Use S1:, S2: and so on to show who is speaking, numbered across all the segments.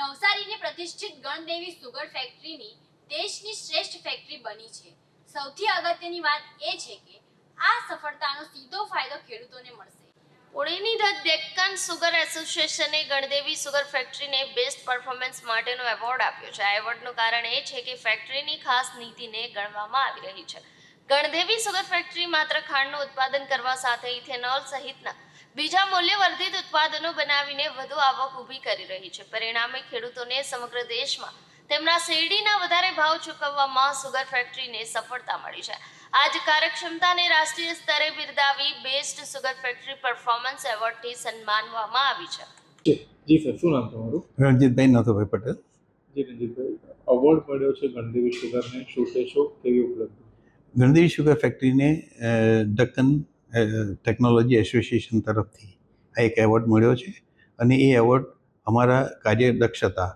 S1: નવસારીની પ્રતિષ્ઠિત ગણદેવી સુગર ફેક્ટરીની દેશની શ્રેષ્ઠ ફેક્ટરી બની છે. સૌથી અગત્યની વાત એ છે કે આ સફળતાનો સીધો ફાયદો ખેડૂતોને મળશે.
S2: પુણેની ધ ડેક્કન સુગર એસોસિએશને ગણદેવી સુગર ફેક્ટરીને બેસ્ટ પરફોર્મન્સ માટેનો એવોર્ડ આપ્યો છે. આ એવોર્ડનું કારણ એ છે કે ફેક્ટરીની ખાસ નીતિને ગણવામાં આવી રહી છે. ગણદેવી સુગર ફેક્ટરી માત્ર ખાંડનું ઉત્પાદન કરવા સાથે ઇથેનોલ સહિતના બીજા મૂલ્યવર્ધિત ઉત્પાદનો બનાવીને વધુ આવક ઊભી કરી રહી છે. પરિણામે ખેડૂતોને સમગ્ર દેશમાં તેમના શેરડીના વધારે ભાવ ચૂકવવામાં સુગર ફેક્ટરીને સફળતા મળી છે. આજ કાર્યક્ષમતાને રાષ્ટ્રીય સ્તરે બિરદાવી બેસ્ટ સુગર ફેક્ટરી પરફોર્મન્સ એવોર્ડથી સન્માનવામાં આવી છે.
S3: જી સર શું નામ તમારું?
S4: રણજીતભાઈ નાથુભાઈ પટેલ.
S3: જી રણજીતભાઈ અવોર્ડ મળ્યો છે ગણદેવી સુગરને. શું કહેશો? કેવી ઉપલબ્ધિ?
S4: ગણદેવી શુગર ફેક્ટરીને ડક્કન ટેકનોલોજી એસોસિએશન તરફથી આ એક એવોર્ડ મળ્યો છે. અને એ એવોર્ડ અમારા કાર્યદક્ષતા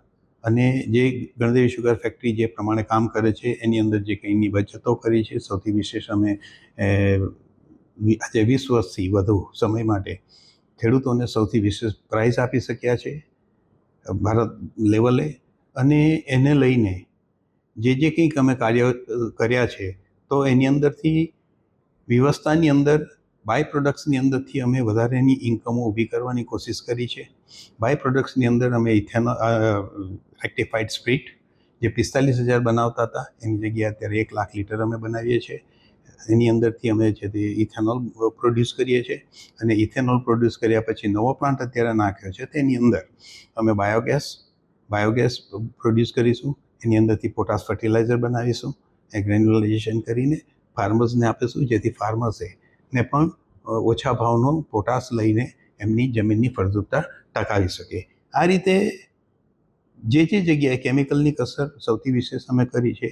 S4: અને જે ગણદેવી શુગર ફેક્ટરી જે પ્રમાણે કામ કરે છે, એની અંદર જે કંઈની બચતો કરી છે, સૌથી વિશેષ અમે આજે વીસ વર્ષથી વધુ સમય માટે ખેડૂતોને સૌથી વિશેષ પ્રાઇઝ આપી શક્યા છે, ભારત લેવલે અને એને લઈને જે જે કંઈક અમે કાર્ય કર્યા છે તો એની અંદરથી વ્યવસ્થાની અંદર બાય પ્રોડક્ટ્સની અંદરથી અમે વધારેની ઇન્કમો ઊભી કરવાની કોશિશ કરી છે. બાય પ્રોડક્ટ્સની અંદર અમે ઇથેનો રેક્ટિફાઈડ સ્પ્રિટ જે પિસ્તાલીસ હજાર બનાવતા હતા, એની જગ્યાએ અત્યારે એક લાખ લીટર અમે બનાવીએ છીએ. એની અંદરથી અમે છે તે ઇથેનોલ પ્રોડ્યુસ કરીએ છીએ અને ઇથેનોલ પ્રોડ્યુસ કર્યા પછી નવો પ્લાન્ટ અત્યારે નાખ્યો છે તેની અંદર અમે બાયોગેસ બાયોગેસ પ્રોડ્યુસ કરીશું, એની અંદરથી પોટાશ ફર્ટિલાઇઝર બનાવીશું. એ ગ્રેન્યુલાઇઝેશન કરીને ફાર્મર્સને આપીશું જેથી ફાર્મર્સે ને પણ ઓછા ભાવનો પોટાશ લઈને એમની જમીનની ફળદ્રુપતા ટકાવી શકે. આ રીતે જે જે જગ્યાએ કેમિકલની કસર સૌથી વિશેષ અમે કરી છે.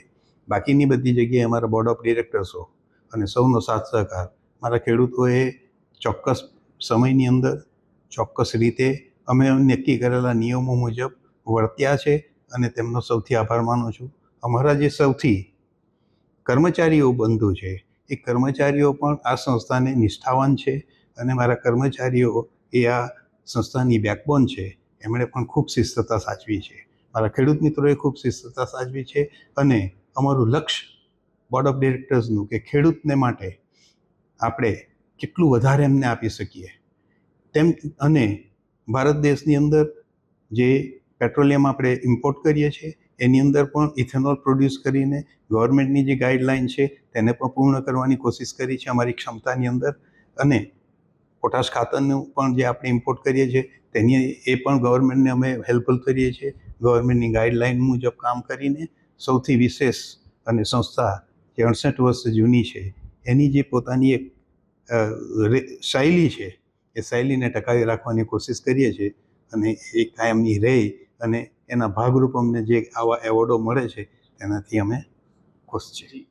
S4: બાકીની બધી જગ્યાએ અમારા બોર્ડ ઓફ ડિરેક્ટર્સો અને સૌનો સાથ સહકાર. મારા ખેડૂતોએ ચોક્કસ સમયની અંદર, ચોક્કસ રીતે અમે નક્કી કરેલા નિયમો મુજબ વર્ત્યા છે અને તેમનો સૌથી આભાર માનું છું. અમારા જે સૌથી કર્મચારીઓ બંધુ છે. એ કર્મચારીઓ પણ આ સંસ્થાને નિષ્ઠાવાન છે અને મારા કર્મચારીઓ એ આ સંસ્થાની બેકબોન છે. એમણે પણ ખૂબ શિસ્તતા સાચવી છે. મારા ખેડૂત મિત્રોએ ખૂબ શિસ્તતા સાચવી છે અને અમારું લક્ષ્ય બોર્ડ ઓફ ડિરેક્ટર્સનું કે ખેડૂતને માટે આપણે કેટલું વધારે એમને આપી શકીએ. તેમ અને ભારત દેશની અંદર જે પેટ્રોલિયમ આપણે ઇમ્પોર્ટ કરીએ છીએ એની અંદર પણ ઇથેનોલ પ્રોડ્યુસ કરીને ગવર્મેન્ટની જે ગાઈડલાઇન છે, તેને પણ પૂર્ણ કરવાની કોશિશ કરી છે અમારી ક્ષમતાની અંદર. અને પોટાશ ખાતરનું પણ જે આપણે ઇમ્પોર્ટ કરીએ છીએ, તેની એ પણ ગવર્મેન્ટને અમે હેલ્પફુલ કરીએ છીએ. ગવર્મેન્ટની ગાઈડલાઇન મુજબ કામ કરીને સૌથી વિશેષ અને સંસ્થા જે અડસઠ વર્ષ જૂની છે, એની જે પોતાની એક શૈલી છે, એ શૈલીને ટકાવી રાખવાની કોશિશ કરીએ છીએ. અને એ કાયમની રહે અને એના ભાગરૂપ અમને જે આવા એવોર્ડો મળે છે તેનાથી અમે ખુશ છીએ.